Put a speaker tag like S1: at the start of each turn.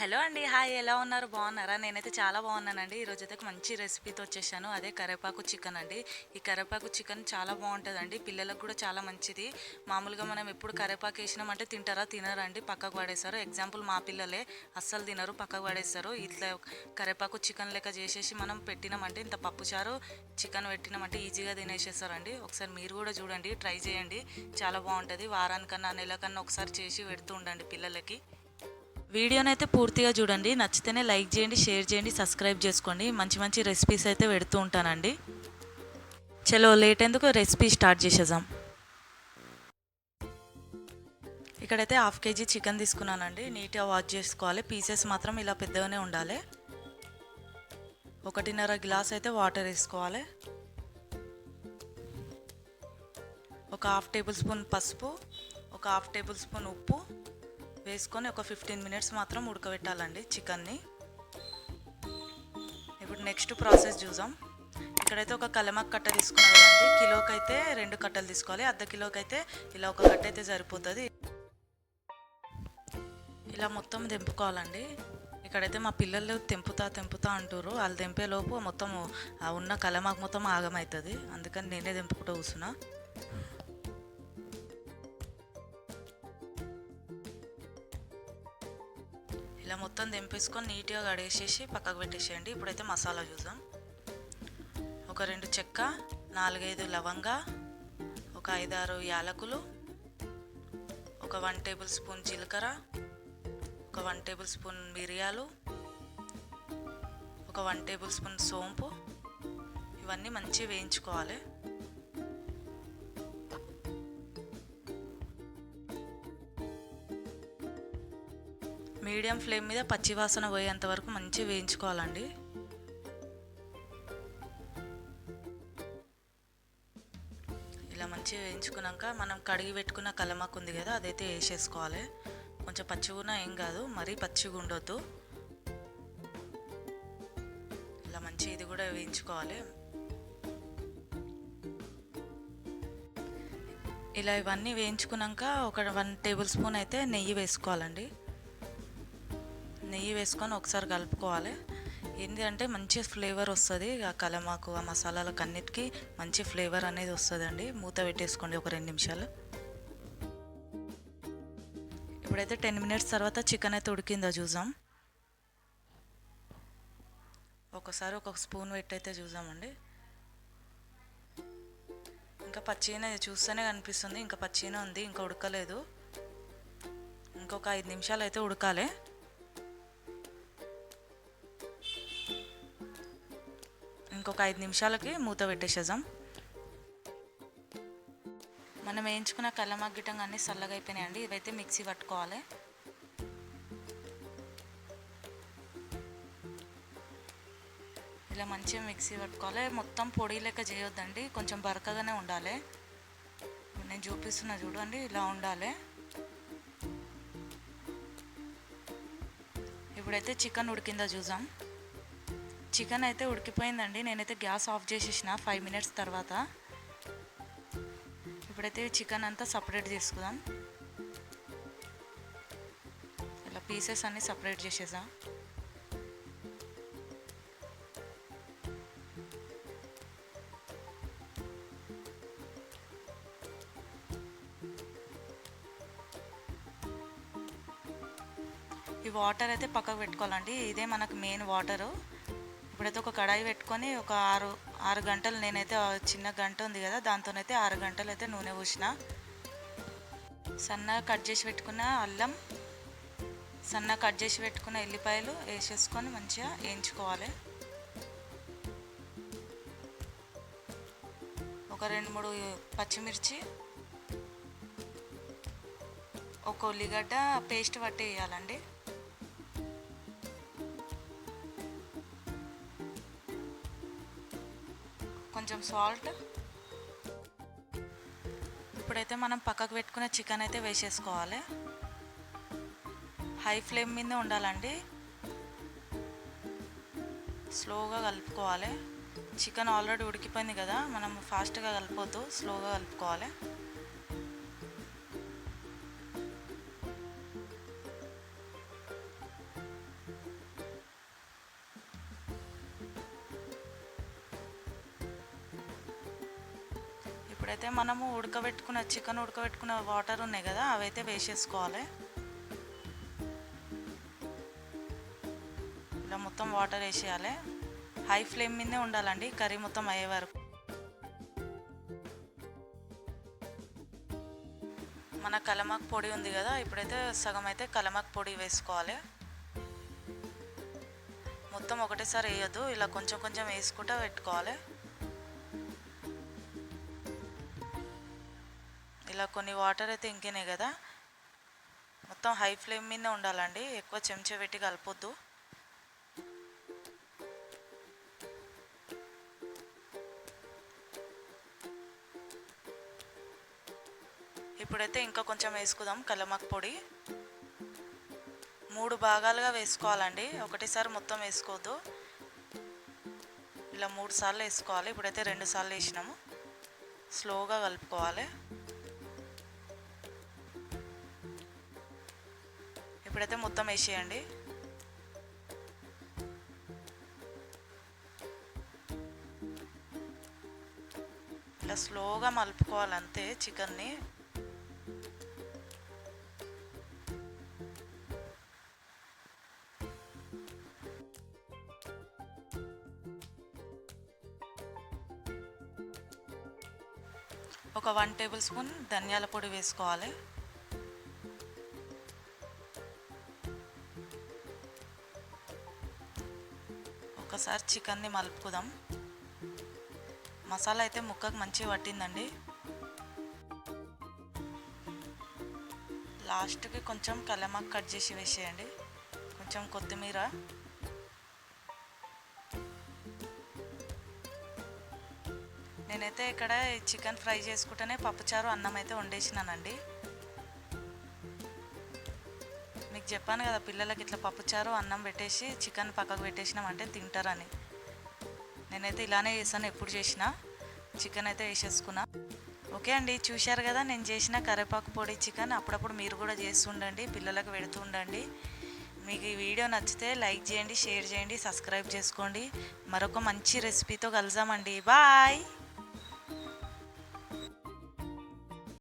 S1: Hello అండి hi ఎలా ఉన్నారు? బాగున్నారా? నేనైతే చాలా బాగున్నానండి. ఈరోజు అయితే ఒక మంచి రెసిపీతో వచ్చేసాను. అదే కరివేపాకు చికెన్ అండి. ఈ కరివేపాకు చికెన్ చాలా బాగుంటుందండి. పిల్లలకు కూడా చాలా మంచిది. మామూలుగా మనం ఎప్పుడు కరివేపాకు వేసినామంటే తింటారా తినరండి పక్కకు పడేస్తారు. ఎగ్జాంపుల్ మా పిల్లలే అస్సలు తినరు పక్కకు పడేస్తారు. ఇట్లా కరివేపాకు చికెన్ లెక్క చేసేసి మనం పెట్టినామంటే ఇంత పప్పుచారు చికెన్ పెట్టినామంటే ఈజీగా తినేసేస్తారండి. ఒకసారి మీరు కూడా చూడండి ట్రై చేయండి. చాలా బాగుంటుంది. వారానికన్నా నెలకన్నా ఒకసారి చేసి పెడుతూ ఉండండి పిల్లలకి. వీడియోని అయితే పూర్తిగా చూడండి. నచ్చితేనే లైక్ చేయండి షేర్ చేయండి సబ్స్క్రైబ్ చేసుకోండి. మంచి మంచి రెసిపీస్ అయితే పెడుతూ ఉంటానండి. చలో లేట్ ఎందుకు? రెసిపీ స్టార్ట్ చేసేద్దాం. ఇక్కడైతే హాఫ్ కేజీ చికెన్ తీసుకున్నానండి. నీట్గా వాష్ చేసుకోవాలి. పీసెస్ మాత్రం ఇలా పెద్దగానే ఉండాలి. ఒకటిన్నర గ్లాస్ అయితే వాటర్ వేసుకోవాలి. ఒక హాఫ్ టేబుల్ స్పూన్ పసుపు ఒక హాఫ్ టేబుల్ స్పూన్ ఉప్పు వేసుకొని ఒక ఫిఫ్టీన్ మినిట్స్ మాత్రం ఉడకబెట్టాలండి చికెన్ని. ఇప్పుడు నెక్స్ట్ ప్రాసెస్ చూద్దాం. ఇక్కడైతే ఒక కలమక్ కట్ట తీసుకున్నాం కిలోకి అయితే రెండు కట్టలు తీసుకోవాలి. అర్ధ కిలోకి అయితే ఇలా ఒక కట్ట అయితే సరిపోతుంది. ఇలా మొత్తం తెంపుకోవాలండి. ఇక్కడైతే మా పిల్లలు తెంపుతా తెంపుతా అంటారు వాళ్ళు తెంపేలోపు మొత్తం ఉన్న కలమాకు మొత్తం ఆగమవుతుంది అందుకని నేనే తెంపుకుంటూ కూర్చున్నా. ఇలా మొత్తం దింపేసుకొని నీట్గా కడిగేసేసి పక్కకు పెట్టేసేయండి. ఇప్పుడైతే మసాలా చూద్దాం. ఒక రెండు చెక్క నాలుగైదు లవంగా ఒక ఐదారు యాలకులు ఒక వన్ టేబుల్ స్పూన్ జీలకర్ర ఒక వన్ టేబుల్ స్పూన్ మిరియాలు ఒక వన్ టేబుల్ స్పూన్ సోంపు. ఇవన్నీ మంచిగా వేయించుకోవాలి. మీడియం ఫ్లేమ్ మీద పచ్చివాసన పోయేంత వరకు మంచిగా వేయించుకోవాలండి. ఇలా మంచిగా వేయించుకున్నాక మనం కడిగి పెట్టుకున్న కలమాకు ఉంది కదా అదైతే వేసేసుకోవాలి. కొంచెం పచ్చిగా ఏం కాదు మరీ పచ్చిగా ఉండొద్దు. ఇలా మంచి ఇది కూడా వేయించుకోవాలి. ఇలా ఇవన్నీ వేయించుకున్నాక ఒక వన్ టేబుల్ స్పూన్ అయితే నెయ్యి వేసుకోవాలండి. నెయ్యి వేసుకొని ఒకసారి కలుపుకోవాలి. ఏంటంటే మంచి ఫ్లేవర్ వస్తుంది. ఆ కలమాకు ఆ మసాలాలకు అన్నిటికీ మంచి ఫ్లేవర్ అనేది వస్తుందండి. మూత పెట్టేసుకోండి ఒక రెండు నిమిషాలు. ఇప్పుడైతే టెన్ మినిట్స్ తర్వాత చికెన్ అయితే ఉడికిందో చూసాం ఒకసారి ఒక స్పూన్ పెట్టి అయితే చూసామండి ఇంకా పచ్చిగానే చూస్తేనే కనిపిస్తుంది. ఇంకా పచ్చిగానే ఉంది. ఇంకా ఉడకలేదు. ఇంకొక ఐదు నిమిషాలు అయితే ఉడకాలి. ఇంకొక ఐదు నిమిషాలకి మూత పెట్టేసేద్దాం. మనం వేయించుకున్న కల్లమాకు గిట్టంగా అన్నీ చల్లగా అయిపోయినాయండి. ఇవైతే మిక్సీ పట్టుకోవాలి. ఇలా మంచిగా మిక్సీ పట్టుకోవాలి. మొత్తం పొడి లెక్క చేయొద్దండి. కొంచెం బరకగానే ఉండాలి. నేను చూపిస్తున్నా చూడండి ఇలా ఉండాలి. ఇప్పుడైతే చికెన్ ఉడికిందో చూసాం చికెన్ అయితే ఉడికిపోయిందండి. నేనైతే గ్యాస్ ఆఫ్ చేసేసిన ఫైవ్ మినిట్స్ తర్వాత. ఇప్పుడైతే చికెన్ అంతా సపరేట్ చేసుకుందాం. ఇలా పీసెస్ అన్నీ సపరేట్ చేసేసా ఈ వాటర్ అయితే పక్కకు పెట్టుకోవాలండి. ఇదే మనకు మెయిన్ వాటరు. ఇప్పుడైతే ఒక కడాయి పెట్టుకొని ఒక ఆరు ఆరు గంటలు నేనైతే చిన్న గంట ఉంది కదా దాంతోనైతే ఆరు గంటలు అయితే నూనె పోసిన. సన్నగా కట్ చేసి పెట్టుకున్న అల్లం సన్నగా కట్ చేసి పెట్టుకున్న ఎల్లిపాయలు వేసేసుకొని మంచిగా వేయించుకోవాలి. ఒక రెండు మూడు పచ్చిమిర్చి ఒక ఉల్లిగడ్డ పేస్ట్ పట్టి కొంచెం సాల్ట్ ఇప్పుడైతే మనం పక్కకు పెట్టుకున్న చికెన్ అయితే వేసేసుకోవాలి. హై ఫ్లేమ్ మీద ఉండాలండి. స్లోగా కలుపుకోవాలి. చికెన్ ఆల్రెడీ ఉడికిపోయింది కదా మనం ఫాస్ట్గా కలిపోద్దు స్లోగా కలుపుకోవాలి. ఇప్పుడైతే మనము ఉడకబెట్టుకున్న చికెన్ ఉడకబెట్టుకున్న వాటర్ ఉన్నాయి కదా అవైతే వేసేసుకోవాలి. ఇలా మొత్తం వాటర్ వేసేయాలి. హై ఫ్లేమ్ మీదే ఉండాలండి కర్రీ మొత్తం అయ్యే వరకు. మన కలమాక్ పొడి ఉంది కదా ఇప్పుడైతే సగం అయితే కలమాక్ పొడి వేసుకోవాలి. మొత్తం ఒకటేసారి వేయద్దు ఇలా కొంచెం కొంచెం వేసుకుంటూ పెట్టుకోవాలి. ఇలా కొన్ని వాటర్ అయితే ఇంకినాయి కదా? మొత్తం హై ఫ్లేమ్ మీదే ఉండాలండి. ఎక్కువ చెంచా పెట్టి కలపొద్దు. ఇప్పుడైతే ఇంకా కొంచెం వేసుకుందాం కలమాక్ పొడి. మూడు భాగాలుగా వేసుకోవాలండి. ఒకటేసారి మొత్తం వేసుకోవద్దు. ఇలా మూడు సార్లు వేసుకోవాలి. ఇప్పుడైతే రెండు సార్లు వేసినాము. స్లోగా కలుపుకోవాలి. ఇప్పుడైతే మొత్తం వేసేయండి. ఇలా స్లోగా మలుపుకోవాలి అంతే చికెన్ని. ఒక వన్ టేబుల్ స్పూన్ ధనియాల పొడి వేసుకోవాలి. ఒకసారి చికెన్ని మలుపుకుందాం మసాలా అయితే ముక్కకు మంచిగా పట్టిందండి. లాస్ట్కి కొంచెం కలమాకు కట్ చేసి వేసేయండి. కొంచెం కొత్తిమీర. నేనైతే ఇక్కడ చికెన్ ఫ్రై చేసుకుంటేనే పప్పుచారు అన్నం అయితే వండేసినానండి. చెప్పాను కదా పిల్లలకి ఇట్లా పప్పుచారు అన్నం పెట్టేసి చికెన్ పక్కకు పెట్టేసినామంటే తింటారని. నేనైతే ఇలానే చేశాను ఎప్పుడు చేసినా. చికెన్ అయితే వేసేసుకున్నా. ఓకే అండి చూశారు కదా నేను చేసిన కరివేపాకు పొడి చికెన్. అప్పుడప్పుడు మీరు కూడా చేస్తుండండి పిల్లలకు పెడుతూ ఉండండి. మీకు ఈ వీడియో నచ్చితే లైక్ చేయండి షేర్ చేయండి సబ్స్క్రైబ్ చేసుకోండి. మరొక మంచి రెసిపీతో కలుసామండి బాయ్!